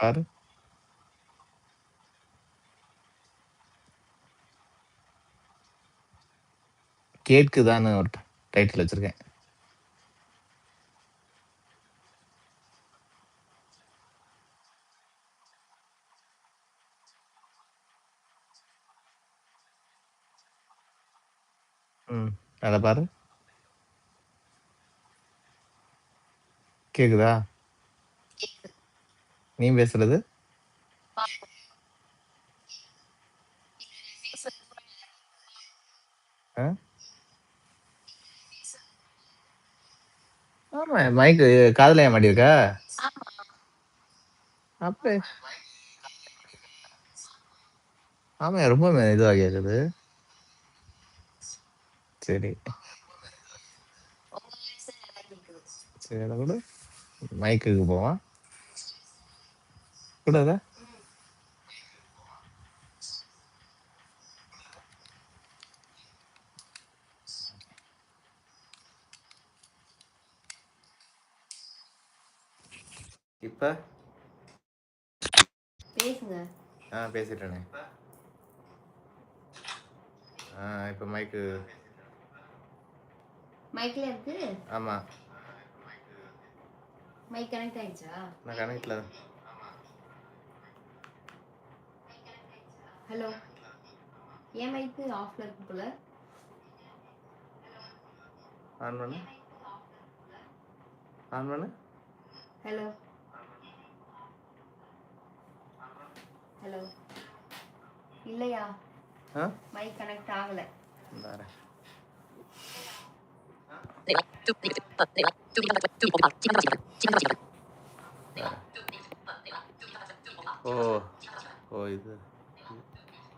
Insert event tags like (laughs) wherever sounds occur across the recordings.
பாரு. கேக்குதான்னு ஒரு டைட்டில் வச்சிருக்கேன். ம். அத பாரு. கேக்குதா? நீ பேசுறது? ஆ? ஆமா. மைக்கு காதுல ஏன் மாட்டியிருக்கா? அப்ப ஆமா. ரொம்ப மெ இதுவா கேக்குது. சரி. சரி மைக்குக்கு போவான் அத. இப்ப? பேசுங்க. ஆ பேசிட்டேனே. ஆ இப்ப மைக்கு மைக்ல இருக்கு? ஆமா. மைக் கனெக்ட் ஆயிடுச்சா? நான் கனெக்ட்ல ஹலோ. என் மைக்கு ஆஃப்ல இருக்கு போல. ஆன் பண்ணு. ஆன் பண்ணு. ஹலோ. ஹலோ. இல்லையா? மைக் கனெக்ட் ஆகல. ஓ! ஓ இது.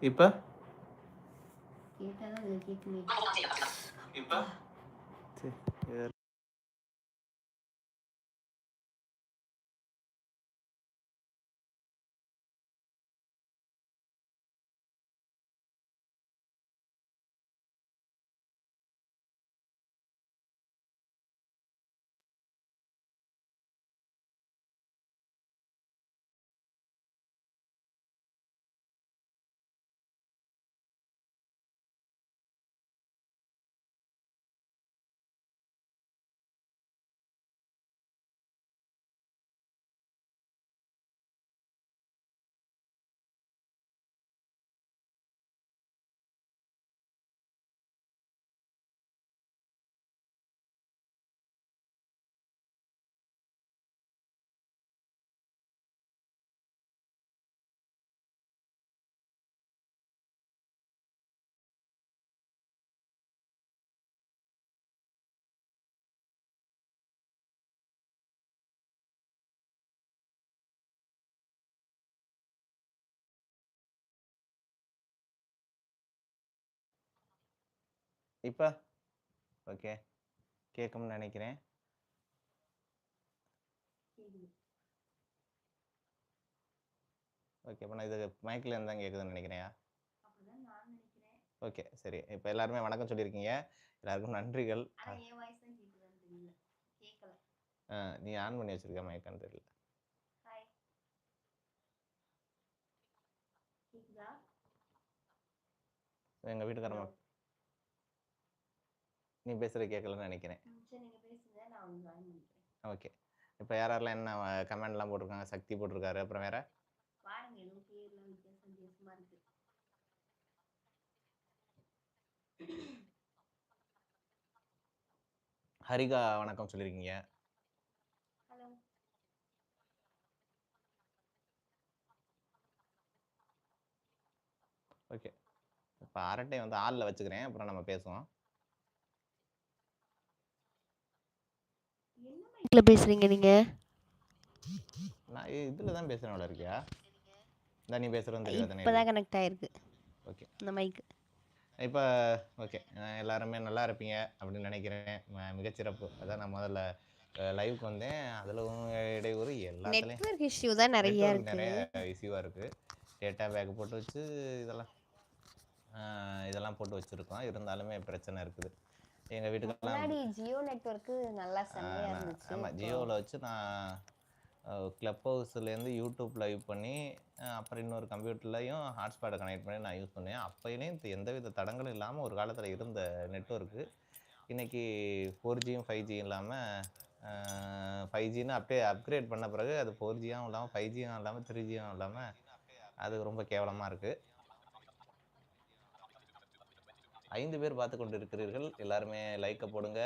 இப்ப? இப்ப? இப்ப? ஓகே. கேட்கும்னு நெனைக்கிறேன். ஓகே. அப்ப நான் இது மைக்ல இருந்து தான் கேட்குதுன்னு நினைக்கிறேன். ஓகே. சரி. இப்ப எல்லாருமே வணக்கம் சொல்லியிருக்கீங்க. எல்லாருக்கும் நன்றிகள். ஆ நீ ஆன் பண்ணி வச்சிருக்க மைக்கான்னு தெரியல. ஹாய். கேக்குதா? நீ பேசுறது கேட்கலன்னு நெனைக்கிறேன். ஓகே. இப்ப யார் யாரெல்லாம் என்ன கமெண்ட்லாம் போட்டிருக்காங்க? சக்தி போட்டிருக்காரு. அப்புறம் வேற? ஹரிகா வணக்கம் சொல்லியிருக்கீங்க. ஓகே. இப்ப அரட்டை வந்து ஆல்ல வச்சுக்கிறேன். அப்புறம் நம்ம பேசுவோம். என்ன மைக்கில் பேசுறீங்க நீங்க? நான் இதில் தான் பேசுகிறேன் இருக்கியா? இந்த நீ பேசுகிறோம் தெரியாது இப்பதான் கனெக்ட் ஆயிருக்கு. ஓகே. இந்த மைக் இப்போ ஓகே. எல்லாருமே நல்லா இருப்பீங்க அப்படின்னு நினைக்கிறேன். மிகச்சிறப்பு. அதான் நான் முதல்ல லைவுக்கு வந்தேன். அதில் இடையூறு எல்லாத்துலேயும் நெட்வொர்க் இஷ்யூ தான் நிறைய network இருக்கு. நிறைய இஷ்யூவாக இருக்குது டேட்டா பேக் போட்டு வச்சு இதெல்லாம் இதெல்லாம் போட்டு வச்சுருக்கோம். இருந்தாலுமே பிரச்சனை இருக்குது. எங்கள் வீட்டுக்கெல்லாம் முன்னாடி ஜியோ நெட்வொர்க் நல்லா செம்மையா இருந்துச்சு. ஆமாம் ஜியோவில் வச்சு நான் க்ளப் ஹவுஸ்லேருந்து யூடியூப் லைவ் பண்ணி அப்புறம் இன்னொரு கம்ப்யூட்டர்லையும் ஹாட்ஸ்பாட்டை கனெக்ட் பண்ணி நான் யூஸ் பண்ணேன். அப்போயிலையும் இந்த எந்தவித தடங்களும் இல்லாமல் ஒரு காலத்தில் இருந்த நெட்வொர்க்கு. இன்னைக்கு ஃபோர் ஜியும் ஃபைவ் ஜியும் இல்லாமல் ஃபைவ் ஜின்னு அப்படியே அப்கிரேட் பண்ண பிறகு அது ஃபோர் ஜியும் இல்லாமல் ஃபைவ் ஜியும் இல்லாமல் த்ரீ ஜியும் இல்லாமல் அது ரொம்ப கேவலமாக இருக்குது ஐந்து பேர் பார்த்து கொண்டு இருக்கிறீர்கள் எல்லாருமே லைக்கை போடுங்க.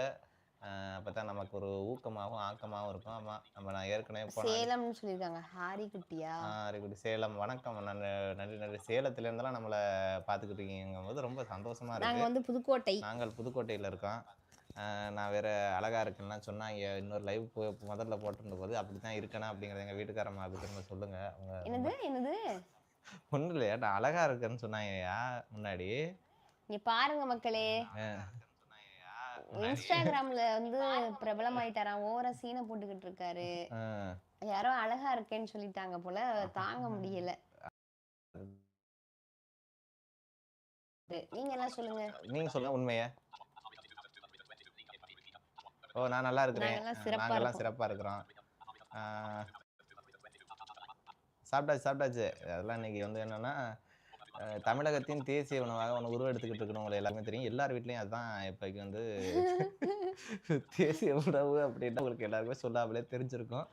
அப்போ தான் நமக்கு ஒரு ஊக்கமாகவும் ஆக்கமாகவும் இருக்கும். ஆமாம் நம்ம நான் ஏற்கனவே சேலம்னு சொல்லியிருக்காங்க. ஹாரி குட்டியா? சேலம். வணக்கம். நான் நன்றி நன்றி. சேலத்துலேருந்தெல்லாம் நம்மளை பார்த்துக்கிட்டு இருக்கீங்கும் போது ரொம்ப சந்தோஷமா நாங்க இருக்கு வந்து புதுக்கோட்டை. நாங்கள் புதுக்கோட்டையில் இருக்கோம். நான் வேற அழகா இருக்குன்னா சொன்னாங்க. இன்னொரு லைவ் போய் முதல்ல போட்டிருந்த போது அப்படி தான் இருக்கணும் அப்படிங்கிறத எங்கள் வீட்டுக்காரம்மா அப்படி திரும்ப சொல்லுங்க. அவங்க என்னது? என்னது? ஒன்றும் இல்லையா? நான் அழகா இருக்கேன்னு சொன்னாங்கய்யா முன்னாடி. இங்க பாருங்க மக்களே. இன்ஸ்டாகிராம்ல வந்து பிரபலமாயிட்டாராம் ஓர சீனை போட்டுக்கிட்டு இருக்காரு. யாரோ அழகா இருக்கேன்னு சொல்லிட்டாங்க போல தாங்க முடியல. நீங்க என்ன சொல்லுங்க? நீங்க சொல்லுங்க உண்மையை? ஓ நான் நல்லா இருக்கிறேன். நாங்கெல்லாம் இருக்கோம். சிறப்பா இருக்கிறோம். ஆஹ் சாப்பிட்டாச்சு சாப்பிட்டாச்சு. அதெல்லாம் இன்னைக்கு வந்து என்னன்னா தமிழகத்தின் தேசிய உணவாக ஒன்று உருவெடுத்துக்கிட்டு இருக்கணும் உங்களை எல்லாருமே தெரியும். எல்லார் வீட்லயும் அதுதான் இப்போக்கு வந்து (laughs) தேசிய உணவு அப்படின்னா உங்களுக்கு எல்லாருக்குமே சொல்லாமலே தெரிஞ்சிருக்கும்.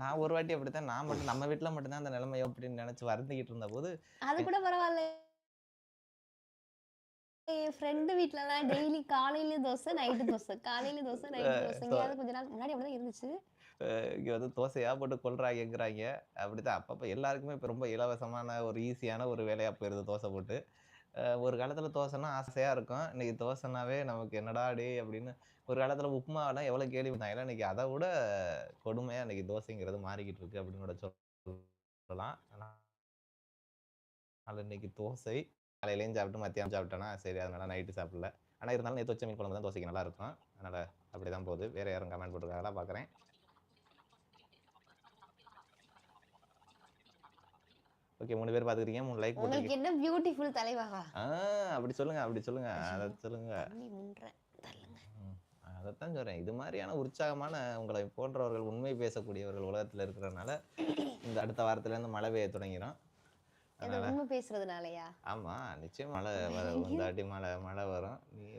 நான் ஒரு வாட்டி அப்படித்தான் நான் மட்டும் நம்ம வீட்டில் மட்டும்தான் அந்த நிலைமையோ அப்படின்னு நினைச்சு வருந்திக்கிட்டு இருந்த போது அது கூட பரவாயில்ல. என் ஃப்ரெண்டு வீட்லலாம் டெய்லி காலையில தோசை நைட்டு தோசை. காலையில தோசை நைட்டு தோசை. கொஞ்ச நாள் முன்னாடி அப்படிதான் இருந்துச்சு. இங்கே வந்து தோசையாக போட்டு கொள்றாங்கிறாங்க அப்படித்தான் அப்பப்போ எல்லாருக்குமே இப்போ ரொம்ப இலவசமான ஒரு ஈஸியான ஒரு வேலையாக போயிடுது தோசை போட்டு. ஒரு காலத்தில் தோசைன்னா ஆசையாக இருக்கும். இன்றைக்கி தோசைனாவே நமக்கு என்னடா டே அப்படின்னு ஒரு காலத்தில் உப்புமாவெல்லாம் எவ்வளோ கேள்வி பண்ணாங்க இன்னைக்கு அதை விட கொடுமையாக இன்றைக்கி தோசைங்கிறது மாறிக்கிட்டு இருக்கு அப்படின்னு கூட சொல்லலாம். ஆனால் இன்னைக்கு தோசை காலையிலையும் சாப்பிட்டு மத்தியானம் சாப்பிட்டேன்னா சரி அதனால நைட்டு சாப்பிடல. ஆனால் இருந்தாலும் நேற்று வச்ச மீன் குழம்பு தான் தோசைக்கு நல்லா இருக்கும். அதனால் அப்படி தான் போகுது. வேறு யாரும் கமெண்ட் போட்டிருக்காங்களா? பார்க்குறேன் ஓகே மூணு பேர் பார்த்துக்கிறீங்க மூணு லைக் உங்களுக்கு என்ன பியூட்டிஃபுல் தலைவாகா? ஆ அப்படி சொல்லுங்க அப்படி சொல்லுங்க அதை சொல்லுங்க. அதைத்தான் சொல்றேன். இது மாதிரியான உற்சாகமான உங்களை போன்றவர்கள் உண்மை பேசக்கூடியவர்கள் உலகத்துல இருக்கிறதுனால இந்த அடுத்த வாரத்துல இருந்து மழை பெய்ய தொடங்கிடும் உண்மை பேசுறதுனாலயா? ஆமா நிச்சயம் மழை வரும் இந்த வாட்டி மழை மழை வரும். நீ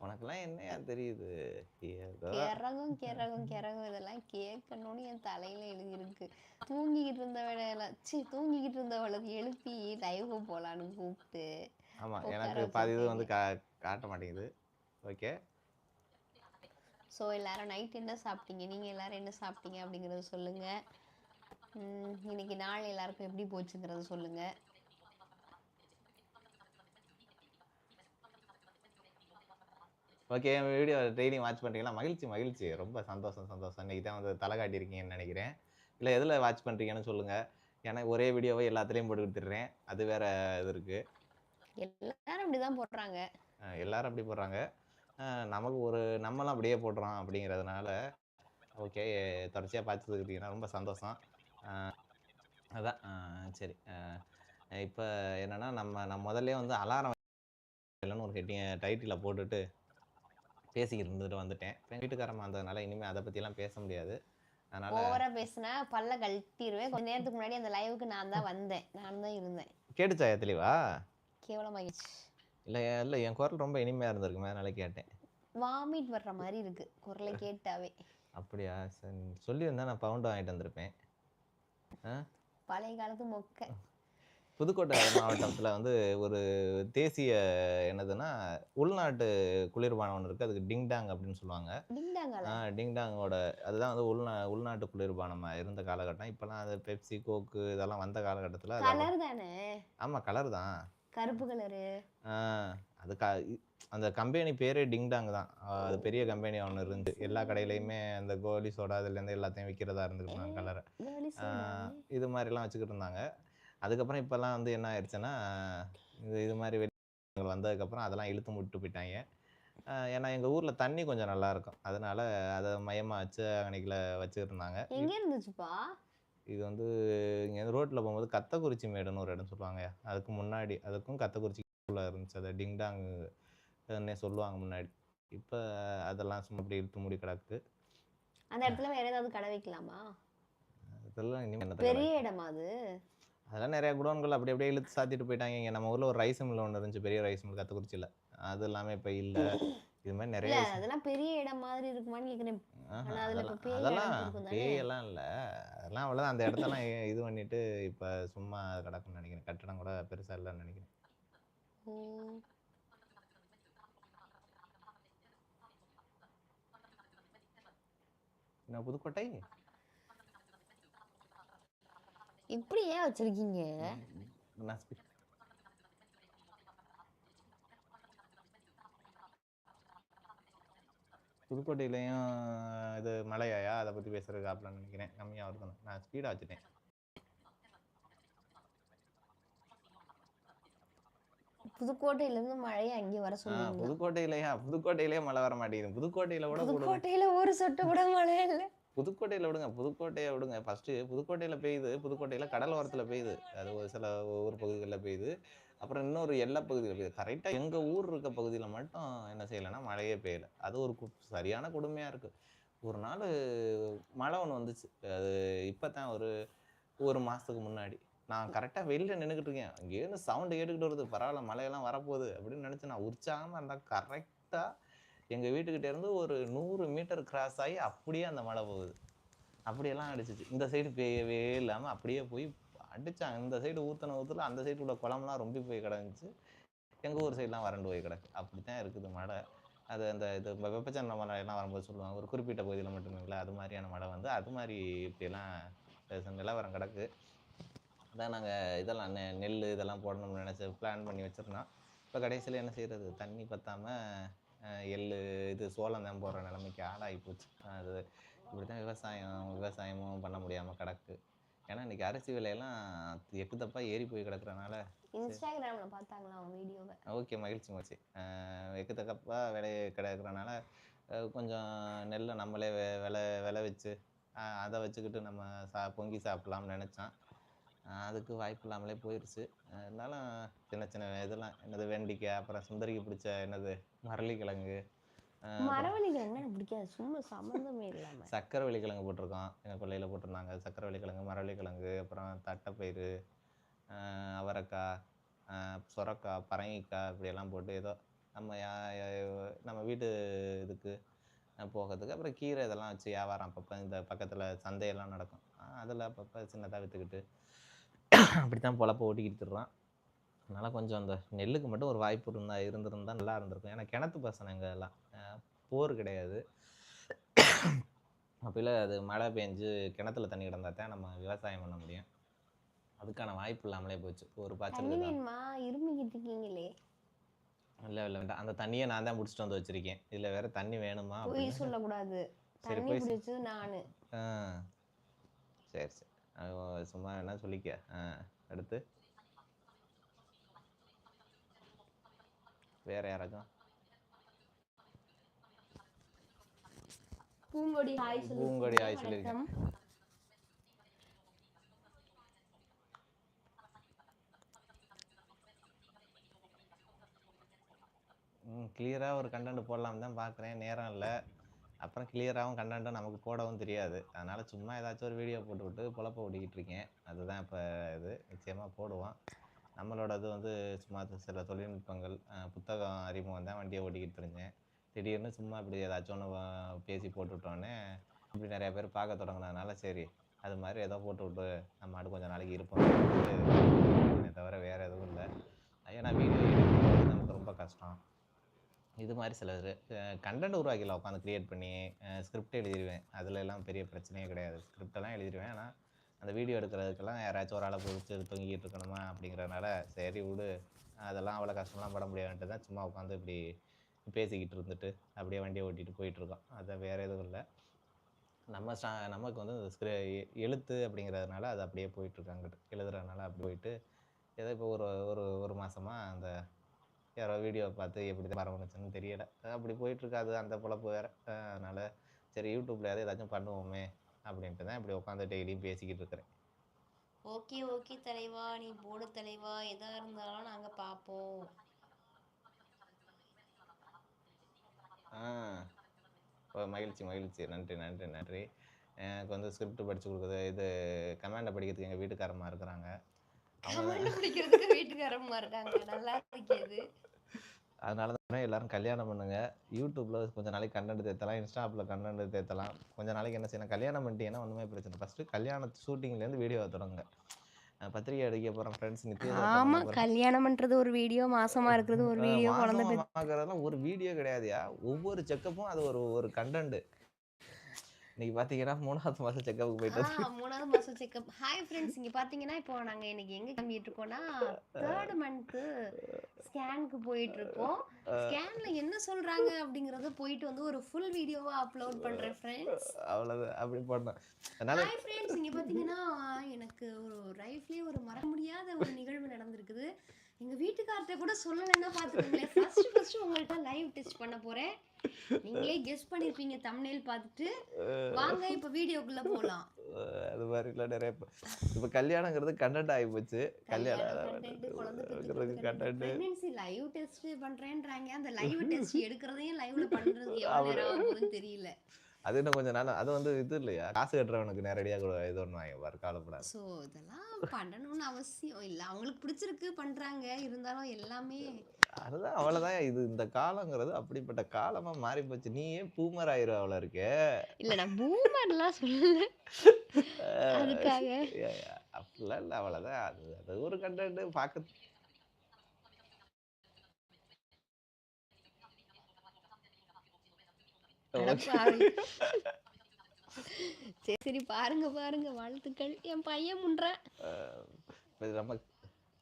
உனக்கெல்லாம் என்னையா தெரியுது? கிறகும் கிறகும் கிறகும் இதெல்லாம் கேட்கணும்னு என் தலையில எழுதியிருக்கு. தூங்கிக்கிட்டு இருந்தவளை சி தூங்கிக்கிட்டு இருந்தவளுக்கு எழுப்பி லைவுக்கு போலான்னு கூப்பிட்டு ஆமா உட்கார எனக்கு பாதி இது வந்து. கா காட்ட மாட்டேங்குது. ஓகே ஸோ எல்லாரும் நைட் என்ன சாப்பிட்டீங்க? நீங்க எல்லாரும் என்ன சாப்பிட்டீங்க அப்படிங்கறத சொல்லுங்க. உம், இன்னைக்கு நாள் எல்லாருக்கும் எப்படி போச்சுங்கிறத சொல்லுங்க. ஓகே என் வீடியோ டெய்லி வாட்ச் பண்ணுறீங்களா மகிழ்ச்சி மகிழ்ச்சி. ரொம்ப சந்தோஷம் சந்தோஷம். இன்னைக்கு தான் வந்து தலை காட்டியிருக்கீங்கன்னு நினைக்கிறேன். இல்லை எதில் வாட்ச் பண்ணுறீங்கன்னு சொல்லுங்கள் எனக்கு ஒரே வீடியோவை எல்லாத்துலேயும் போட்டு கொடுத்துட்றேன் அது வேற இது இருக்குது எல்லாரும் அப்படிதான் போடுறாங்க. எல்லாரும் அப்படி போடுறாங்க. நமக்கு ஒரு நம்மளும் அப்படியே போடுறோம் அப்படிங்கிறதுனால ஓகே தொடர்ச்சியாக பார்த்துக்கிட்டீங்கன்னா ரொம்ப சந்தோஷம். அதான். சரி. இப்போ என்னன்னா நம்ம நான் முதல்ல வந்து அலாரம் இல்லைன்னு ஒரு ஹெட்டிங் டைட்டில் போட்டுட்டு பேசிக்கிட்டு இருந்துட்டு வந்துட்டேன். வீட்டுக்காரமாக இருந்ததுனால இனிமேல் அதை பற்றிலாம் பேச முடியாது. அதனால் ஓவரா பேசினா பல்ல கழட்டிடுவேன் கொஞ்ச நேரத்துக்கு முன்னாடி அந்த லைவுக்கு நான் தான் வந்தேன். நான் தான் இருந்தேன். கேட்டுச்சா தெளிவா? கேவலமாகிடுச்சு இல்லை இல்லை என் குரல் ரொம்ப இனிமையாக இருந்திருக்குமே அதனால கேட்டேன். வாமிட் வர்ற மாதிரி இருக்கு. குரலை கேட்டாவே. அப்படியா? சரி சொல்லியிருந்தா நான் பவுண்டு வாங்கிட்டு வந்திருப்பேன். பழைய காலத்து மொக்க. புதுக்கோட்டை மாவட்டத்தில் வந்து ஒரு தேசிய என்னதுன்னா உள்நாட்டு குளிர்பானம் ஒன்று இருக்குது அதுக்கு டிங்டாங் அப்படின்னு சொல்லுவாங்க. டிங்டாங்கோட அதுதான் வந்து உள்நா உள்நாட்டு குளிர்பானமாக இருந்த காலகட்டம். இப்போலாம் அது பெப்சி கோக்கு இதெல்லாம் வந்த காலகட்டத்தில் கலர் தானே? ஆமாம் கலர் தான். கருப்பு கலரு அது க அந்த கம்பெனி பேரே டிங்டாங் தான். அது பெரிய கம்பெனி ஒன்று இருந்து எல்லா கடையிலையுமே அந்த கோலி சோடா இதுலேருந்து எல்லாத்தையும் விற்கிறதா இருந்துருக்காங்க கலரை. இது மாதிரிலாம் வச்சுக்கிட்டு இருந்தாங்க. அதுக்கப்புறம் இப்போல்லாம் வந்து என்ன ஆயிடுச்சுன்னா இது இது மாதிரி வெளி வந்ததுக்கப்புறம் அதெல்லாம் இழுத்து முட்டு போயிட்டாங்க. ஏன்னா எங்கள் ஊரில் தண்ணி கொஞ்சம் நல்லா இருக்கும். அதனால அதை மையமாக வச்சு அன்னைக்கில் வச்சுக்கிட்டு இருந்தாங்க எங்க இருந்துச்சுப்பா? இது வந்து இங்கே ரோட்டில் போகும்போது கத்தக்குறிச்சி மேடுன்னு ஒரு இடம் சொல்லுவாங்க. அதுக்கு முன்னாடி அதுக்கும் கத்தக்குறிச்சிக்குள்ளே இருந்துச்சு. அதை டிங்டாங்னே சொல்லுவாங்க முன்னாடி. இப்போ அதெல்லாம் சும்மா இப்படி இழுத்து மூடி கிடக்கு. அந்த இடத்துல வேற ஏதாவது கடை வைக்கலாமா? இதெல்லாம் இனிமேல் பெரிய இடமா அது? அதெல்லாம் நிறைய குடோன்கள் அப்படி அப்படியே இழுத்து சாத்திட்டு போயிட்டாங்க. இங்கே நம்ம ஊரில் ஒரு ரைஸ் மில் ஒன்று இருந்துச்சு பெரிய ரைஸ் மில் கத்தக்குறிச்சியில் அது எல்லாமே இப்போ இல்லை. இது மாதிரி நிறைய. அதெல்லாம் பெரிய இடம் மாதிரி இருக்குமான்னு இப்ப அதெல்லாம்? பேயெல்லாம் இல்லை. அதெல்லாம் அவ்வளோதான் அந்த இடத்தெல்லாம் இது பண்ணிட்டு இப்போ சும்மா கிடக்குன்னு நினைக்கிறேன். கட்டடம் கூட பெருசாக இல்லைன்னு நினைக்கிறேன். என்ன புதுக்கோட்டை? இப்படி ஏன் வச்சிருக்கீங்க? புதுக்கோட்டையிலையும் இது மலையாயா? அதை பற்றி பேசுறதுக்கு ஆப்லான்னு நினைக்கிறேன். கம்மியாக இருக்கணும் நான் ஸ்பீடாக வச்சுட்டேன். புதுக்கோட்டையில இருந்து மழையை அங்கே வர ஆ, சொல்லுவீங்க புதுக்கோட்டையிலையா? புதுக்கோட்டையிலேயே மழை வர மாட்டேங்குது. புதுக்கோட்டையில கூடுது புதுக்கோட்டையில ஒரு சொட்டு கூட மழை இல்ல. புதுக்கோட்டையில் விடுங்க புதுக்கோட்டையை விடுங்க. ஃபஸ்ட்டு புதுக்கோட்டையில் பெய்யுது புதுக்கோட்டையில் கடல் பெய்யுது. அது ஒரு சில ஒவ்வொரு பகுதிகளில் பெய்யுது. அப்புறம் இன்னொரு எல்லா பகுதியில் பெய்யுது. கரெக்டாக எங்கள் ஊர் இருக்க பகுதியில் மட்டும் என்ன செய்யலைன்னா மழையே பெய்யல. அது ஒரு சரியான கொடுமையாக இருக்குது ஒரு நாள் மழை ஒன்று வந்துச்சு. அது இப்போ தான் ஒரு ஒரு மாதத்துக்கு முன்னாடி. நான் கரெக்டாக வெளியில் நின்றுக்கிட்டு இருக்கேன். அங்கேயிருந்து சவுண்டு கேட்டுக்கிட்டு வருது. பரவாயில்ல மழையெல்லாம் வரப்போகுது அப்படின்னு நினச்சி நான் உற்சாகமாக இருந்தால் கரெக்டாக எங்கள் வீட்டுக்கிட்டேருந்து ஒரு நூறு மீட்டர் கிராஸ் ஆகி அப்படியே அந்த மழை போகுது. அப்படியெல்லாம் அடிச்சிச்சு. இந்த சைடு பெய்யவே இல்லாமல் அப்படியே போய் அடித்தாங்க இந்த சைடு ஊற்றின ஊற்றுல அந்த சைடு உள்ள குளம்லாம் ரொம்ப போய் கிடந்துச்சு. எங்கள் ஊர் சைட்லாம் வறண்டு போய் கிடக்கு. அப்படி தான் இருக்குது மழை அது அந்த இது வெப்பச்சலன மழை எல்லாம் வரும்போது சொல்லுவாங்க. ஒரு குறிப்பிட்ட பகுதியில் மட்டுமே இல்லை. அது மாதிரியான மழை வந்து அது மாதிரி இப்படியெல்லாம் நிலவரம் கிடக்கு. அதான் நாங்கள் இதெல்லாம் நெ நெல் இதெல்லாம் போடணும்னு நினச்சி பிளான் பண்ணி வச்சிருந்தோம். இப்போ கடைசியில் என்ன செய்கிறது தண்ணி பற்றாமல் எள் இது சோளம் தான் போடுற நிலைமைக்கு ஆளாகி போச்சு. அது இப்படி தான் விவசாயம் விவசாயமும் பண்ண முடியாமல் கிடக்கு. ஏன்னா இன்னைக்கு அரிசி விலையெல்லாம் எக்கு தப்பா ஏறி போய் கிடக்குறனால இன்ஸ்டாகிராம்ல பார்த்தாங்களா அவன் வீடியோவை? ஓகே மகிழ்ச்சி மகிழ்ச்சி. எக்கு தக்கப்பா விலை கிடக்குறனால கொஞ்சம் நெல்லை நம்மளே வெ விளை விளைவிச்சு அஹ் அதை வச்சுக்கிட்டு நம்ம சா பொங்கி சாப்பிட்லாம்னு நினச்சோம் அதுக்கு வாய்ப்பு இல்லாமலே போயிடுச்சு இருந்தாலும் சின்ன சின்ன இதெல்லாம் என்னது வெண்டிக்காய் அப்புறம் சுந்தரிக்கு பிடிச்ச என்னது மரளிக்கிழங்கு என்ன எனக்கு பிடிக்காது. சும்மா சம்மந்தமே இல்லாம. சக்கரை கிழங்கு போட்டிருக்கோம். எங்கள் கொல்லையில் போட்டிருந்தாங்க. சக்கரை கிழங்கு மரவள்ளிக்கிழங்கு அப்புறம் தட்டைப்பயிறு அவரைக்காய் சொரக்காய் பரங்கிக்காய் இப்படியெல்லாம் போட்டு ஏதோ நம்ம நம்ம வீட்டு இதுக்கு போகிறதுக்கு அப்புறம் கீரை இதெல்லாம் வச்சு வியாபாரம் அப்பப்போ இந்த பக்கத்தில் சந்தையெல்லாம் நடக்கும். அதில் அப்பப்போ சின்னதாக விற்றுக்கிட்டு அப்படி தான் பொழப்ப ஓட்டிக்கிட்டு இருக்கிறோம் அதனால் கொஞ்சம் அந்த நெல்லுக்கு மட்டும் ஒரு வாய்ப்பு இருந்தா இருந்திருந்தா நல்லா இருந்திருக்கும். ஏன்னா கிணத்து பசங்க எல்லாம். போர் கிடையாது. அப்போல அது மழை பெஞ்சு கிணத்துல தண்ணி கிடந்தா தான் நம்ம விவசாயம் பண்ண முடியும். அதுக்கான வாய்ப்பு இல்லாமலே போச்சு. ஒரு பாய்ச்சல் இருமிக்கிட்டு இருக்கீங்களே. இல்லை இல்லை வேண்டாம். அந்த தண்ணியை நான் தான் பிடிச்சிட்டு வந்து வச்சிருக்கேன். இதில் வேற தண்ணி வேணுமா சொல்லக்கூடாது. சரி போய் நானு. சரி சரி. சும்மா என்ன சொல்லிக்க. அடுத்து. வேற யாராச்சும்? பூங்கொடி ஹாய் பூங்கொடி சொல்லிருக்கேன். ம் கிளியராக ஒரு கண்டென்ட் போடலாம் தான் பார்க்குறேன் நேரம் இல்லை. அப்புறம் கிளியராகவும் கண்டென்ட்டும் நமக்கு போடவும் தெரியாது. அதனால் சும்மா ஏதாச்சும் ஒரு வீடியோ போட்டு விட்டு பொழப்ப ஓட்டிக்கிட்டு இருக்கேன். அதுதான் இப்போ இது. நிச்சயமாக போடுவோம். நம்மளோட இது வந்து சும்மா சில தொழில்நுட்பங்கள் புத்தகம் அறிமுகம் தான் வண்டியை ஓட்டிக்கிட்டு இருந்தேன் திடீர்னு சும்மா இப்படி ஏதாச்சும் ஒன்று பேசி போட்டு விட்டோன்னே இப்படி நிறைய பேர் பார்க்க தொடங்கினதுனால சரி அது மாதிரி ஏதோ போட்டு விட்டு நம்ம ஆடு கொஞ்சம் நாளைக்கு இருப்போம் அப்படின்ட்டு தவிர வேறு எதுவும் இல்லை ஏன்னா வீடியோ எடிட் பண்ணுறது நமக்கு ரொம்ப கஷ்டம் இது மாதிரி சில கண்டென்ட் உருவாக்கில உட்காந்து க்ரியேட் பண்ணி ஸ்கிரிப்ட் எழுதிடுவேன் அதில் எல்லாம் பெரிய பிரச்சனையே கிடையாது. ஸ்கிரிப்டெல்லாம் எழுதிடுவேன் ஆனால் அந்த வீடியோ எடுக்கிறதுக்கெல்லாம் யாராச்சும் ஒரு ஆளை பிடிச்சி தொங்கிட்டு இருக்கணுமா அப்படிங்கிறனால சரி விடு. அதெல்லாம் அவ்வளோ கஷ்டம்லாம் பட முடியாதுன்ட்டு தான் சும்மா உட்காந்து இப்படி பேசிக்கிட்டு இருந்துட்டு அப்படியே வண்டியை ஓட்டிட்டு போயிட்டுருக்கோம் அதை வேறு எதுவும் இல்லை. நம்ம ஸ்டா நமக்கு வந்து இந்த ஸ்கிரி எழுத்து அப்படிங்கிறதுனால அது அப்படியே போயிட்டுருக்காங்க எழுதுறதுனால அப்படி போயிட்டு ஏதோ இப்போ ஒரு ஒரு ஒரு மாதமாக அந்த யாரோ வீடியோ பார்த்து எப்படி தான் ஆரம்பிச்சுன்னு தெரியல. அப்படி போயிட்டுருக்கு அது அந்த பொழப்பு வேறு. அதனால் சரி யூடியூப்ல ஏதாச்சும் பண்ணுவோமே அப்படின்ட்டு தான் இப்படி உட்காந்து டெய்லியும் பேசிக்கிட்டு இருக்கிறேன். ஓகே ஓகே தலைவா. நீ போடு தலைவா. எதா இருந்தாலும் நாங்க பார்ப்போம் ஆ. மகிழ்ச்சி மகிழ்ச்சி. நன்றி நன்றி நன்றி. எனக்கு வந்து ஸ்கிரிப்ட் படித்து கொடுக்குறது இது கமாண்டை படிக்கிறதுக்கு எங்கள் வீட்டுக்காரமாக இருக்கிறாங்க. அவங்க கமெண்ட் பிடிக்கிறதுக்கு வீட்டுக்காரமா இருக்காங்க. நல்லா இருக்குது அதனால தான் எல்லாரும் கல்யாணம் பண்ணுங்க. யூடியூப்பில் கொஞ்சம் நாளைக்கு கண்டென்ட் தேத்தலாம் இன்ஸ்டாப்பில் கண்டென்ட் தேத்தலாம் கொஞ்ச நாளைக்கு என்ன செய்யணும் கல்யாணம் பண்ணிட்டீங்கன்னா ஒன்றுமே பிரச்சனை ஃபஸ்ட்டு கல்யாண ஷூட்டிங்லேருந்து வீடியோவை தொடங்குங்க. அஹ் பத்திரிக்கை அடிக்க போகிறோம் ஃப்ரெண்ட்ஸ் ஆமா கல்யாணம் பண்றது ஒரு வீடியோ மாசமா இருக்கிறது ஒரு வீடியோ குழந்தை ஒரு வீடியோ கிடையாதுயா. ஒவ்வொரு செக்கப்பும் அது ஒரு ஒரு கண்டென்ட் இன்னைக்கு பார்த்தீங்கன்னா மூணாவது மாதம் செக்கப்புக்கு போயிட்டு மூணாவது மாசம் செக்அப் ஹாய் ஃப்ரெண்ட்ஸ் இங்க பாத்தீங்கன்னா இப்போ நாங்க இன்னைக்கு எங்க கிளம்பிட்டு இருக்கோம்னா தேர்ட் மந்த் ஸ்கேனுக்கு போயிட்டு இருக்கோம். ஸ்கேன்ல என்ன சொல்றாங்க அப்படிங்கறத போயிட்டு வந்து ஒரு ஃபுல் வீடியோவா அப்லோட் பண்றேன் ஃப்ரெண்ட்ஸ் அவ்வளோதான் அப்படி பண்ணோம் அதனால ஹாய் ஃப்ரெண்ட்ஸ் இங்க பாத்தீங்கன்னா எனக்கு ஒரு லைஃப்லயே ஒரு மறக்க முடியாத ஒரு நிகழ்வு நடந்திருக்குது. எங்க வீட்டுக்கார்ட்ட கூட சொல்லலைன்னா பாத்துக்கோங்களேன். ஃபர்ஸ்ட் ஃபர்ஸ்ட் உங்கள்ட்ட லைவ் டெஸ்ட் பண்ண போறேன். நீங்களே கெஸ் பண்ணிருப்பீங்க thumbnail பார்த்துட்டு. வாங்க இப்ப வீடியோக்குள்ள போலாம். அது மாதிரிலாம் நிறைய இப்போ கல்யாணங்கிறது கண்டென்ட் ஆகி போச்சு. கல்யாணம் கண்டென்ட் லைவ் டெஸ்ட் பண்றேன்றாங்க. அந்த லைவ் டெஸ்ட் எடுக்கிறதையும் லைவ்ல பண்றது எவ்வளவு தெரியல. அது இன்னும் கொஞ்சம் நாள் அது வந்து இது இல்லையா? காசு கட்டுறவனுக்கு நேரடியாக இது ஒன்று வாங்கி பாரு கவலைப்படாது ஸோ இதெல்லாம் பண்ணணும்னு அவசியம் இல்லை. அவங்களுக்கு பிடிச்சிருக்கு பண்றாங்க. இருந்தாலும் எல்லாமே அதுதான் அவ்வளோதான் இது இந்த காலங்கிறது அப்படிப்பட்ட காலமாக மாறி போச்சு. நீயே பூமர் ஆயிரும் அவ்வளோ இருக்கே இல்ல நான் பூமர்லாம் சொல்லல. (laughs) அதுக்காக. அப்படிலாம் இல்லை அவ்வளோதான் அது அது ஒரு கண்டென்ட் பார்க்க (laughs) சரி சரி பாருங்க பாருங்க வாழ்த்துக்கள். என் பையன் முன்றான் நம்ம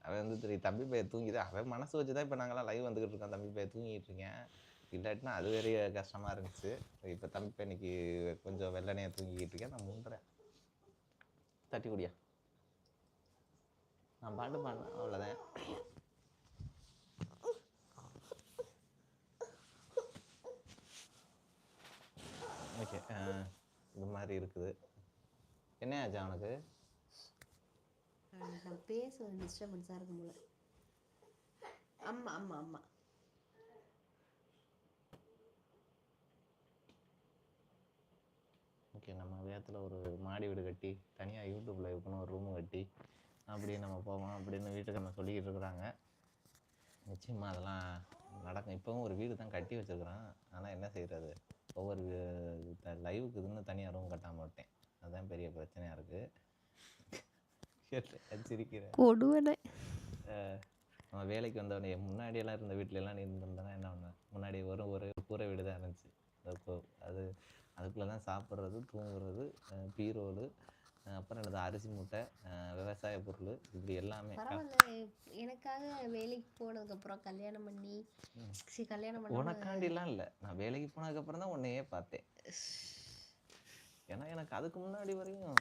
அவன் வந்து தெரியும் தம்பி பையன் தூங்கிதான் அவன் மனசு வச்சு தான் இப்போ நாங்களாம் லைவ் வந்துக்கிட்டு இருக்கோம். தம்பி பையன் தூங்கிட்டு இருக்கேன். இல்லாட்டினா அது பெரிய கஷ்டமாக இருந்துச்சு. இப்போ தம்பி பையன் இன்னைக்கு கொஞ்சம் வெள்ளனையாக தூங்கிக்கிட்டு இருக்கேன். நான் முண்டுறேன் தட்டி குடியா. நான் பாட்டு பாடினேன் அவ்வளோதான் ஓகே. இது மாதிரி இருக்குது. என்ன ஆச்சு அவனுக்கு நான் பேசுவது டிஸ்டர்பன்ஸாக இருக்கும் போல. ஆமா ஆமா ஆமா ஓகே நம்ம வேகத்தில் ஒரு மாடி வீடு கட்டி தனியாக யூடியூப்பில் இருக்கணும் ஒரு ரூம் கட்டி அப்படியே நம்ம போவோம் அப்படின்னு வீட்டுக்கு நம்ம சொல்லிக்கிட்டு இருக்கிறாங்க. நிச்சயமாக அதெல்லாம் நடக்கும். இப்போவும் ஒரு வீடு தான் கட்டி வச்சிருக்கிறேன். ஆனால் என்ன செய்கிறது ஒவ்வொரு லைவுக்கு இதுன்னு தனியாக ரூம் கட்டாம விட்டேன் அதுதான் பெரிய பிரச்சனையாக இருக்குது (laughs) சிரிக்கிறேன். கொடுவனை. நம்ம வேலைக்கு வந்தவனே முன்னாடியெல்லாம் இருந்த வீட்ல எல்லாம் நீ இருந்திருந்தனா என்ன ஒன்று முன்னாடி ஒரு ஒரு கூரை வீடு தான் இருந்துச்சு. அது அதுக்குள்ளே தான் சாப்பிட்றது தூங்குறது பீரோலு அப்புறம் என்னது அரிசி மூட்டை விவசாய பொருள் இப்படி எல்லாமே எனக்காக வேலைக்கு போனதுக்கு அப்புறம் கல்யாணம் பண்ணி சரி கல்யாணம் பண்ண உனக்காண்டிலாம் இல்லை. நான் வேலைக்கு போனதுக்கப்புறம் தான் உன்னையே பார்த்தேன். ஏன்னா எனக்கு அதுக்கு முன்னாடி வரையும்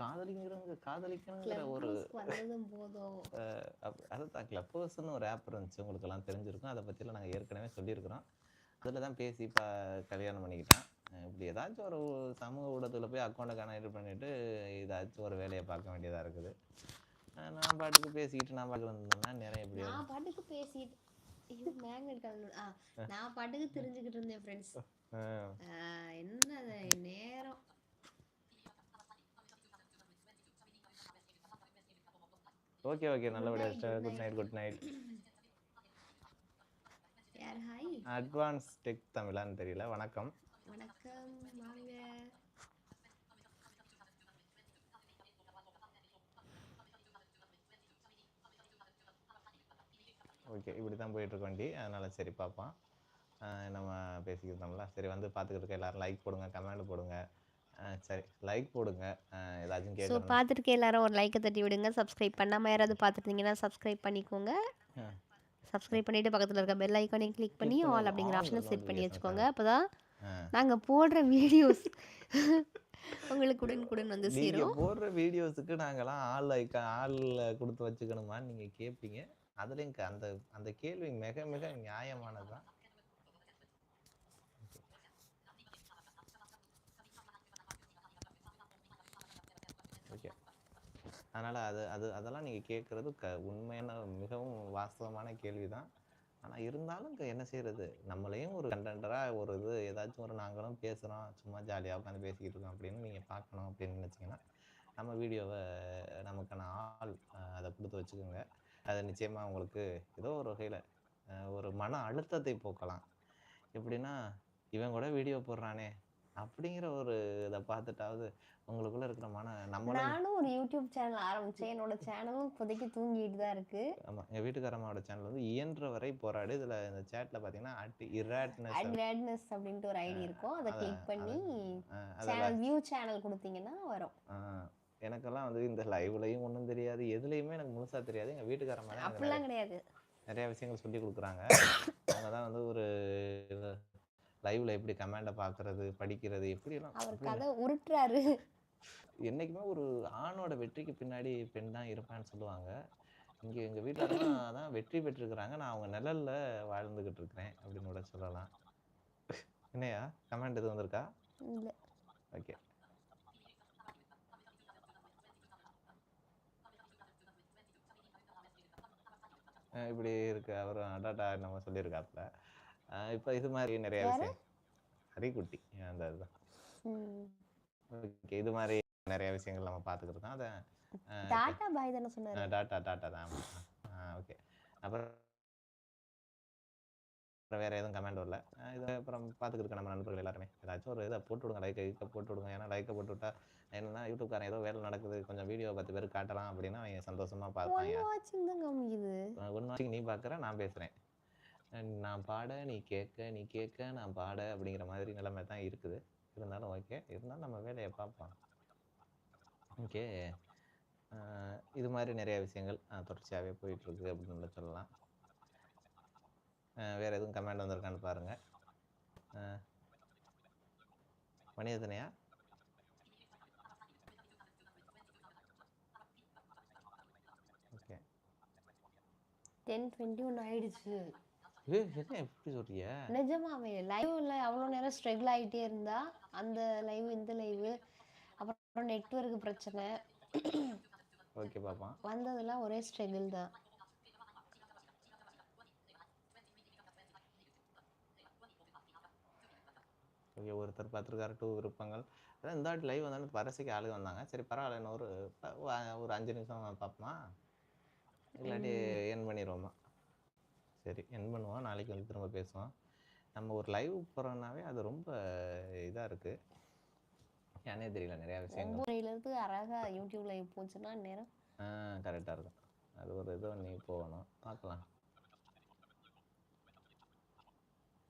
காதலிங்கிறவங்க காதலிக்கணுங்கிற ஒரு அப் அதுதான் கிளப்பர்ஸ்னு ஒரு ஆப் இருந்துச்சு உங்களுக்கு எல்லாம் தெரிஞ்சிருக்கும். அதை பற்றிலாம் நாங்கள் ஏற்கனவே சொல்லியிருக்கிறோம். அதில் தான் பேசி இப்போ கல்யாணம் பண்ணிக்கிட்டேன். இப்படி ஏதாச்சும் ஒரு சமூக ஊடகத்தில் போய் அக்கௌண்ட்டை கனெக்ட் பண்ணிவிட்டு ஏதாச்சும் ஒரு வேலையை பார்க்க வேண்டியதாக இருக்குது. நான் பாட்டுக்கு பேசிக்கிட்டு நான் பாட்டுக்கு வந்தேன்னா நிறைய இப்படி. நான் பாட்டுக்கு பேசிட்டு நான் பாட்டுக்கு தெரிஞ்சுக்கிட்டு இருந்தேன் ஃப்ரெண்ட்ஸ் என்ன நேரம். Okay okay. good good night good night advance tech தமிழான்னு தெரியல. வணக்கம் வாங்க ஓகே இப்படி தான் போயிட்டுருக்க வண்டி அதனால் சரி பார்ப்போம். நம்ம பேசிக்கிட்டோம்ல சரி வந்து பார்த்துக்கிட்டு இருக்க எல்லாரும் லைக் போடுங்க கமெண்ட் போடுங்க. சரி லைக் போடுங்க. ஏதாச்சும் ஸோ கேட்கணும் பார்த்துருக்க எல்லாரும் ஒரு லைக்கை தட்டி விடுங்க. சப்ஸ்கிரைப் பண்ணாமல் யாராவது பார்த்துருந்தீங்கன்னா சப்ஸ்கிரைப் பண்ணிக்கோங்க. சப்ஸ்கிரைப் பண்ணிட்டு பக்கத்தில் இருக்க பெல் ஐக்கானையும் கிளிக் பண்ணி ஆல் அப்படிங்கிற ஆப்ஷனை செட் பண்ணி வச்சுக்கோங்க. அப்போ தான். நாங்கள் போடுற வீடியோஸ் (laughs) உங்களுக்கு உடனுக்குடன் வந்து சேரும். போடுற வீடியோஸுக்கு நாங்கெல்லாம் ஆள் ஐக்கா ஆள் கொடுத்து வச்சுக்கணுமான்னு நீங்க கேட்பீங்க அதுலயும் அந்த அந்த கேள்வி மிக மிக நியாயமானதுதான் ஓகே. அதனால அது அது அதெல்லாம் நீங்க கேட்கறது க உண்மையான மிகவும் வாஸ்தவமான கேள்விதான் ஆனா இருந்தாலும் க- என்ன செய்யறது நம்மளையும் ஒரு கண்டென்டரா ஒரு இது ஏதாச்சும் ஒரு நாங்களும் பேசுறோம் சும்மா ஜாலியா உட்காந்து பேசிக்கிட்டு இருக்கோம் அப்படின்னு நீங்க பார்க்கணும் அப்படின்னு நினைச்சீங்கன்னா நம்ம வீடியோவை நமக்கான ஆள் அதை கொடுத்து வச்சுக்கோங்க. அது நிச்சயமா உங்களுக்கு ஏதோ ஒரு வகையில ஒரு மன அழுத்தத்தை போக்கலாம். எப்படின்னா இவன் கூட வீடியோ போடுறானே அப்படிங்கிற ஒரு இதை பார்த்துட்டாவது உங்களுக்குள்ள இருக்கிற மன நம்மளும் நானும் ஒரு யூடியூப் சேனல் ஆரம்பிச்சேன். என்னோட சேனலும் இப்போதைக்கு தூங்கிட்டு தான் இருக்கு. ஆமா எங்க வீட்டுக்காரம்மாவோட சேனல் வந்து இயன்ற வரை போராடு. இதுல இந்த சேட்ல பாத்தீங்கன்னா அட் இராட்னஸ் அட்வேட்னஸ் அப்படின்ட்டு ஒரு ஐடி இருக்கும். அதை கிளிக் பண்ணி சேனல் வியூ சேனல் கொடுத்தீங்கன்னா வரும். எனக்கெல்லாம் வந்து இந்த லைவ்லயும் ஒண்ணும் தெரியாது எதுலயுமே எனக்கு முழுசா தெரியாது. எங்க வீட்டுக்காரம்மா தான் எனக்கு அப்படிலாம் கிடையாது. நிறைய விஷயங்கள் சொல்லி கொடுக்குறாங்க. அவங்க தான் வந்து ஒரு லைவ்ல எப்படி கமெண்டை பார்க்கறது படிக்கிறது எப்படிலாம் அவர் கதை உருட்டுறாரு. என்னைக்குமே ஒரு ஆணோட வெற்றிக்கு பின்னாடி பெண் தான் இருப்பான்னு சொல்லுவாங்க. இங்க எங்க வீட்டுல தான் வெற்றி பெற்றிருக்கிறாங்க. நான் அவங்க நிழல்ல வாழ்ந்துகிட்டு இருக்கிறேன் அப்படின்னு கூட சொல்லலாம். என்னையா? கமெண்ட் எதுவும் வந்திருக்கா? இல்ல. ஓகே இப்படி இருக்கு. அவரும் அடாடா நம்ம சொல்லியிருக்காப்புல. இப்ப இது மாதிரி நிறைய? விஷயம். ஹரிக்குட்டி. அந்த இதுதான். ஓகே இது மாதிரி நிறைய விஷயங்கள் நம்ம பார்த்துக்கிட்டு தான் அதை அஹ் டாடா பாய் தானே சொன்னாரு? டாட்டா டாட்டா தான். ஓகே. அப்புறம் அப்புறம் வேற எதுவும் கமெண்ட் வரல. இது அப்புறம் பார்த்துக்கிட்டு நம்ம நண்பர்கள் எல்லாருமே. ஏதாச்சும் ஒரு இதை போட்டு விடுங்க லைக்கை லைக்கை போட்டு விடுங்க. ஏன்னா லைக்கை போட்டு விட்டா என்னன்னா யூடியூப்காரன் ஏதோ வேலை நடக்குது கொஞ்சம் வீடியோ பத்து பேர் காட்டலாம் அப்படின்னா அவங்க சந்தோஷமா ஒன் பார்ப்பாங்க ஒன்று வாட்சிங் நீ பார்க்குற நான் பேசுகிறேன் நான் பாட நீ கேட்க நீ கேட்க நான் பாட அப்படிங்கிற மாதிரி நிலைமை தான் இருக்குது. இருந்தாலும் ஓகே இருந்தாலும் நம்ம வேலையை பார்ப்போம். ஓகே இது மாதிரி நிறைய விஷயங்கள் தொடர்ச்சியாகவே போயிட்டுருக்கு அப்படின்னு சொல்லலாம். வேற எதுவும் கமெண்ட் வந்திருக்கான்னு பாருங்க. அஹ் மணி எத்தனையா ஓகே. டென் டுவெண்ட்டி ஒன்று ஆயிடுச்சு. என்ன எப்படி சொல்றிய? நிஜமாவே லைவ்ல அவ்வளோ நேரம் ஸ்ட்ரகிள் ஆகிட்டே இருந்தா அந்த லைவ் இந்த லைவ் அப்புறம் நெட்வொர்க் பிரச்சனை. ஓகே பாப்பா வந்ததெல்லாம் ஒரே ஸ்ட்ரகிள் தான். ஓகே ஒருத்தர் பார்த்துருக்காரு டூ விருப்பங்கள். அதான் இந்த வாட்டி லைவ் வந்தாலும் பரசிக்கு ஆளு வந்தாங்க. சரி பரவாயில்ல இன்னும் ஒரு அஞ்சு நிமிஷம் பார்ப்போமா? இல்லாட்டி என் பண்ணிடுவோமா? சரி என் பண்ணுவோம். நாளைக்கு வந்து திரும்ப பேசுவோம். நம்ம ஒரு லைவ் போகிறோம்னாவே அது ரொம்ப இதாக இருக்குது ஏனே தெரியல நிறையா விஷயங்கள். ஒம்பதுல இருந்து அழகா யூடியூப் லைவ் போச்சுன்னா நேரம்? கரெக்டாக இருக்கும். அது ஒரு இது நீ போகணும். பார்க்கலாம்.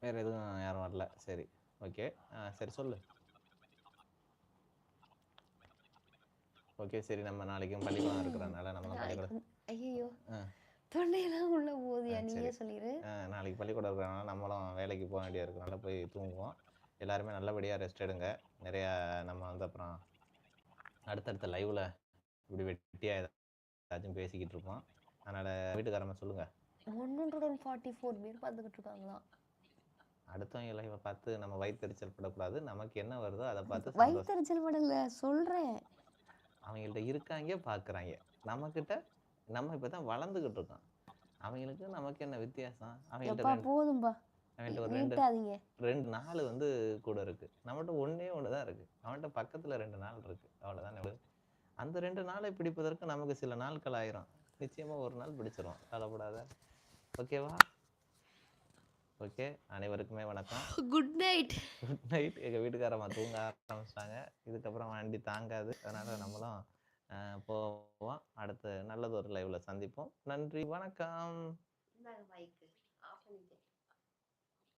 வேறு எதுவும் யாரும் வரல. சரி. ஓகே. சரி சொல்லு. ஓகே சரி நம்ம நாளைக்கும் பள்ளிக்கூடம் இருக்கிறனால நம்ம பள்ளிக்கூடம். ஐயோ. தொண்டையெல்லாம் உள்ள போதியா நீயே. சொல்லிடு நாளைக்கு பள்ளிக்கூடம் இருக்கிறனால நம்மளும் வேலைக்கு போக வேண்டிய இருக்கிறனால போய் தூங்குவோம். எல்லாருமே நல்லபடியாக ரெஸ்ட் எடுங்க. நிறையா நம்ம வந்து அப்புறம் அடுத்தடுத்த லைவில் இப்படி வெட்டியாக ஏதாச்சும் பேசிக்கிட்டு இருப்போம். அதனால் வீட்டுக்காரம்மா சொல்லுங்கள் one hundred and forty four பேர் பார்த்துக்கிட்டு இருக்காங்களாம். அடுத்தவங்க லைவை பார்த்து நம்ம வயிற்றுச்சல் படக்கூடாது. நமக்கு என்ன வருதோ அதை பார்த்து வயிற்றுச்சல் படல சொல்றேன். அவங்கள்ட்ட இருக்காங்க பார்க்குறாங்க. நம்மக்கிட்ட நம்ம இப்போ தான் வளர்ந்துக்கிட்டு இருக்கோம். அவங்களுக்கு நமக்கு என்ன வித்தியாசம்? அவங்கள்ட்ட போதும்பா. அவங்கள்ட்ட ஒரு ரெண்டு ரெண்டு நாள் வந்து கூட இருக்கு. நம்மகிட்ட ஒண்ணே ஒன்று தான் இருக்கு. அவன்கிட்ட பக்கத்துல ரெண்டு நாள் இருக்கு. அவ்வளோதான் அந்த ரெண்டு நாளை பிடிப்பதற்கு நமக்கு சில நாட்கள் ஆயிரும். நிச்சயமா ஒரு நாள் பிடிச்சிரும். கவலைப்படாத. ஓகேவா? ஓகே அனைவருக்குமே வணக்கம். குட் நைட் குட் நைட் எங்கள் வீட்டுக்காரம்மா தூங்க ஆரம்பிச்சிட்டாங்க. இதுக்கப்புறம் வண்டி தாங்காது. அதனால நம்மளும் போவோம். அடுத்து நல்லது ஒரு லைவ்ல சந்திப்போம். நன்றி வணக்கம். பைக்கு